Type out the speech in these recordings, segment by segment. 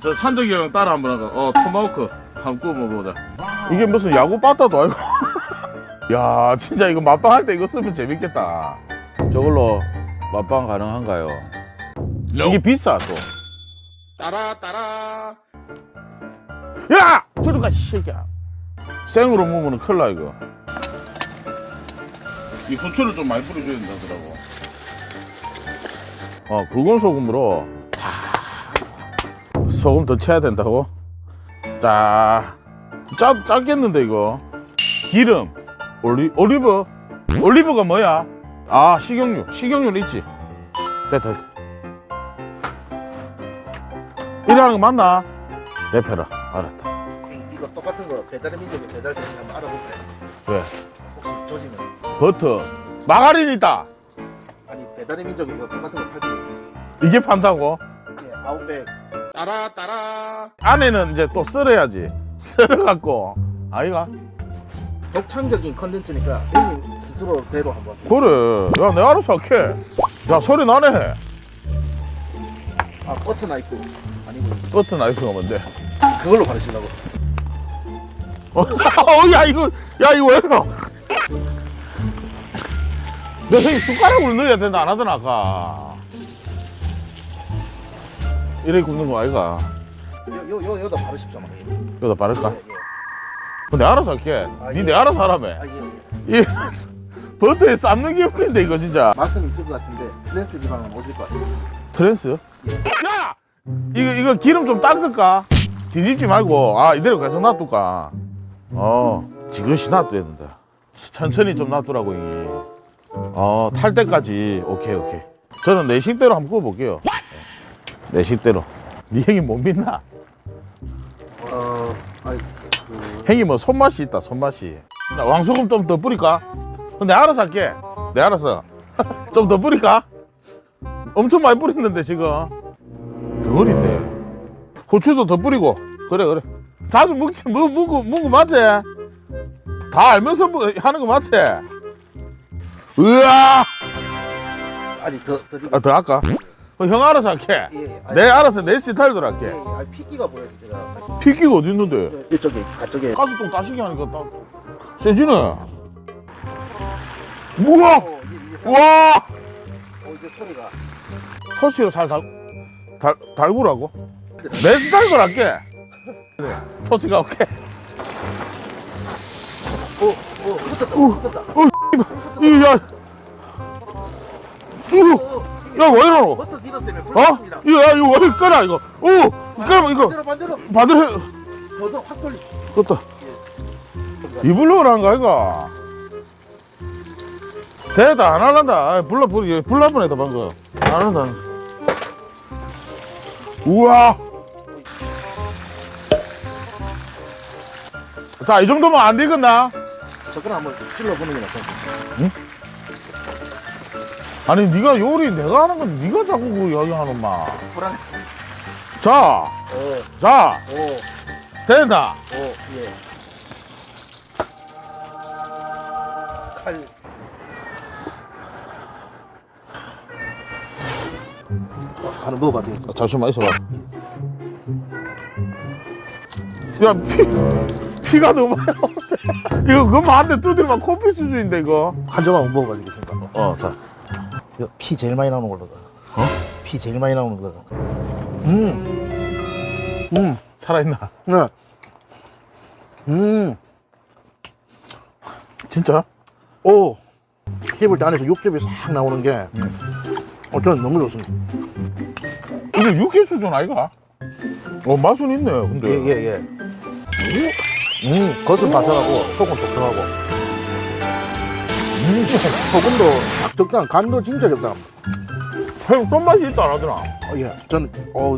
저 산적이 형 따라 한번 하자. 어, 토마호크 한번 구워 먹어보자. 이게 무슨 야구 빠따도 아니고. 야, 진짜 이거 맛방 할 때 이거 쓰면 재밌겠다. 저걸로 맛방 가능한가요? 이게 비싸 또. 따라 따라. 야, 저리 가, 이 새끼야. 생으로 먹으면 큰일 나 이거. 이 후추를 좀 많이 뿌려줘야 된다더라고. 어, 굵은 소금으로 소금 더 쳐야 된다고? 자, 짜, 짧겠는데 이거. 기름, 올리, 올리브, 올리브가 뭐야? 아, 식용유, 식용유 있지. 됐다. 이러는 거 맞나? 대패라, 알았다. 이거 똑같은 거 배달의 민족에 배달되는 거 한번 알아볼까요? 왜? 혹시 조지면 버터, 마가린 있다. 아니 배달의 민족에 이거 똑같은 거 팔거든요. 이게 판다고? 예, 아웃백 따라 따라. 안에는 이제 또 썰어야지. 썰어갖고, 아이가? 독창적인 컨텐츠니까 형님 스스로 대로 한번 그래. 야, 내가 알아서 할게. 야, 소리 나네. 아 버터 나이프 아니고 버터 나이프가 뭔데? 그걸로 바르시려고 어, 어, 야, 이거, 야, 이거 왜 이러? 너 형님 숟가락으로 넣어야 된다, 안 하더나, 아까. 이렇게 굽는 거 아이가? 요, 요, 요, 여기다 바르십시오 형님 여기다 바를까? 예, 예. 내가 알아서 할게. 아, 니 예. 내 알아서 하라며. 아, 예, 예. 이 버터에 삶는 게 웃긴데, 이거 진짜. 맛은 있을 것 같은데 트랜스 지방은 오질 것 같습니다 트랜스? 야! 이거, 이거 기름 좀 닦을까? 뒤집지 말고, 아, 이대로 계속 놔둘까? 어, 지그시 놔둬야 된다. 천천히 좀 놔두라고, 이게. 어, 탈 때까지. 오케이, 오케이. 저는 내 식대로 한번 구워볼게요. 내 식대로. 네 형이 못 믿나? 어... 아이 그... 형이 뭐 손맛이 있다, 손맛이. 나 왕소금 좀 더 뿌릴까? 근데 알아서 할게. 내 알아서. 좀 더 뿌릴까? 엄청 많이 뿌렸는데, 지금. 덩어리인데. 후추도 더 뿌리고. 그래, 그래. 자주 먹지, 뭐, 먹고, 먹고 맞지? 다 알면서 먹- 하는 거 맞지? 으아! 아니 더, 더 아, 더 할까? 어, 형 알아서 할게. 예, 예. 내 알아서 내 스타일대로 할게. 예, 예. 아니 피기가 보여요 제가 피기가 어디 있는데? 저- 이쪽에 가쪽에 가스통 따시게 하니까 딱 세지네. 우와! 어, 이게 싹- 우와! 어, 이제 소리가 터치로 살 달, 달, 달구라고? 내 스타일로 할게. 터치가 오케이. 어, 어, 붙었다 붙었다 이, 야. 우, 어, 야, 왜 이러노? 버터 기름 때문에 어? 불났습니다 이거, 야, 이거 왜 끄라, 이거. 오! 끄라, 이거. 반대로 반대로 받으래. 더더 확 돌리 껐다. 이불로 하는 거 아이가? 됐다, 안 할란다. 아이, 불나, 불, 불나 뻔했다, 방금. 안 한다. 우와! 자, 이 정도면 안 되겠나? 저거는 한번 찔러 보는 게 낫겠습니다 아니, 네가 요리 내가 하는 건 네가 자꾸 그 이야기하는 마. 불안했습니다 자, 오, 자, 오, 된다. 오, 예. 칼, 어, 하나 먹어봐 되겠습니다. 잠시만 있어봐. 야, 피, 피가 너무 많이 나오는데. 이거 그거 한대 두드리면 코피 수준인데, 이거. 한 조각 먹어봐 되겠습니다. 어, 자. 이거 피 제일 많이 나오는 걸로. 어? 피 제일 많이 나오는 걸로. 음, 음, 살아있나? 네. 음, 진짜? 오. 때 안에서 육즙이 싹 나오는 게, 어, 저는 너무 좋습니다. 이거 육회 수준 아이가? 어, 맛은 있네, 근데. 예, 예, 예. 음, 겉은 바삭하고, 속은 독특하고. 음, 소금도 딱 적당, 간도 진짜 적당합니다. 형, 손맛이 있다, 안 하더나. 어, 예, 저는, 어,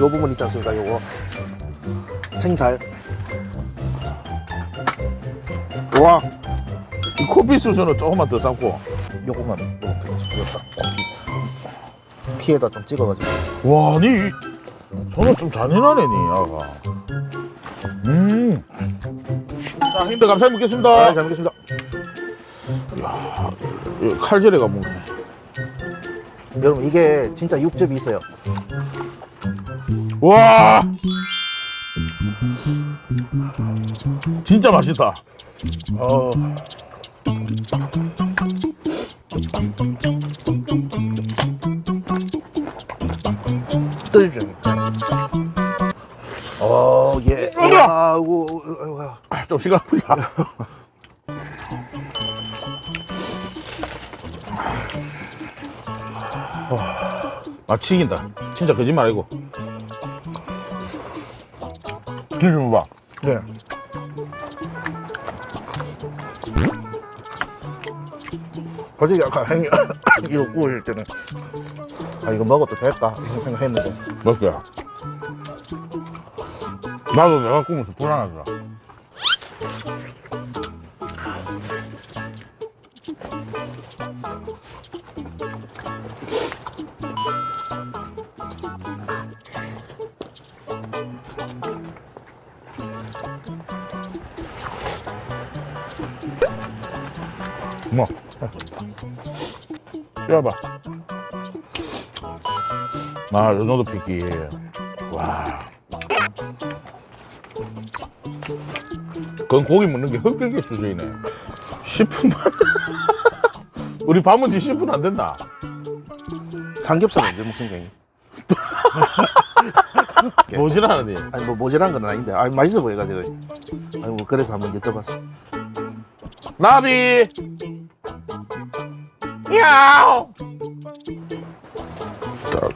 요 부분 있지 않습니까, 요거. 생살. 와. 이 코피 수준은 조금만 더 쌓고. 요거만 요거 들어가서 요거 딱 고기. 피에다 좀 찍어가지고. 와, 니, 저는 좀 잔인하네, 니, 아가. 음. 자, 형님들 감사히 먹겠습니다. 아, 잘 먹겠습니다. 이거 칼질해가 먹네. 여러분, 이게 진짜 육즙이 있어요. 와 진짜 맛있다 어. 뜨죠. 어, 예. 아이고, 아이고. 아, 좀 시간 보자 아 치긴다 진짜 거짓말 아니고 기좀 봐 네. 솔직히 아까 형이 이거 구울 때는 아 이거 먹어도 될까 이런 생각했는데 몇 개야? 나도 내가 꾸면서 불안하더라. 뭐? 뼈봐. 아, 요 정도 핏기. 와. 그건 고기 먹는 게 헛되게 수준이네. 10분만. 우리 밥은 지 10분 안 된다. 삼겹살은 언제 먹습니까 뭐지라니. 아니 뭐 모자란 건 아닌데 아 맛있어 보여가지고 아니 뭐 그래서 한번 여쭤봤어 나비. 야오. 자,